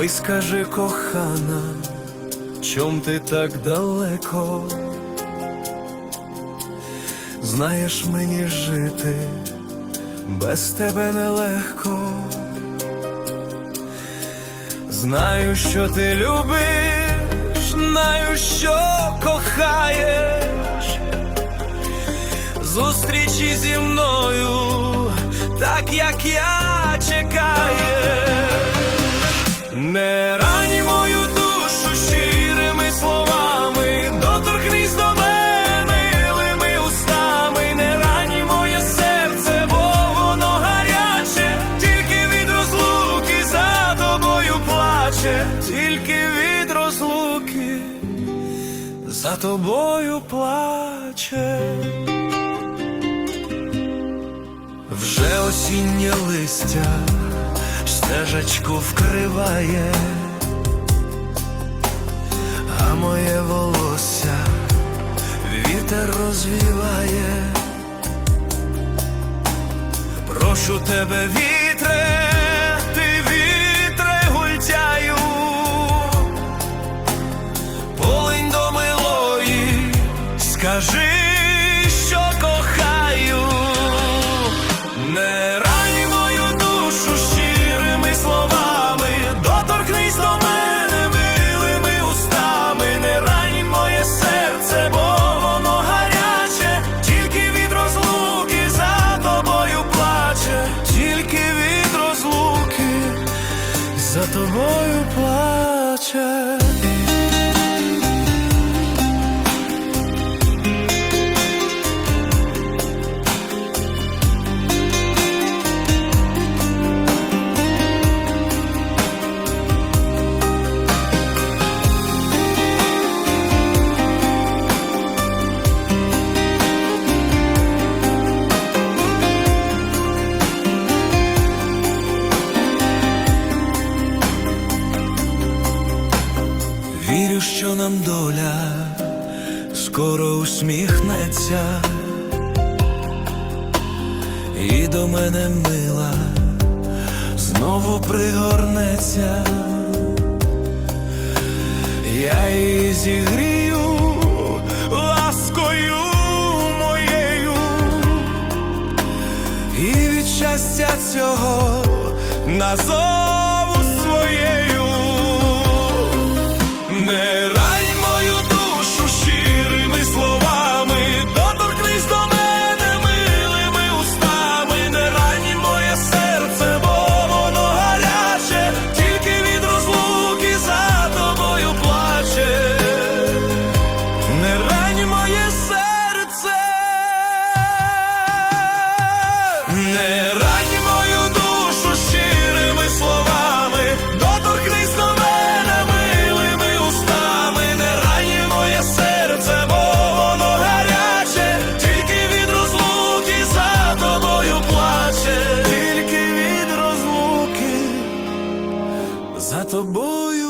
Ой, скажи, кохана, чом ти так далеко? Знаєш мені жити без тебе нелегко. Знаю, що ти любиш, знаю, що кохаєш. Зустрічі зі мною, так як я чекаєш. Не рань мою душу щирими словами, доторкнись до мене милими устами, не рань моє серце, бо воно гаряче, тільки від розлуки за тобою плаче, тільки від розлуки за тобою плаче. Вже осіннє листя стежечку вкриває, а моє волосся вітер розвіває. Прошу тебе, вітре, скажи, що кохаю. Тобою плаче. Що нам доля скоро усміхнеться, і до мене мила знову пригорнеться, я її зігрію ласкою моєю, і від щастя цього назову не рань мою душу щирими словами, доторкнись до мене милими устами, не рань моє серце, бо воно гаряче, тільки від розлуки за тобою плаче, тільки від розлуки за тобою.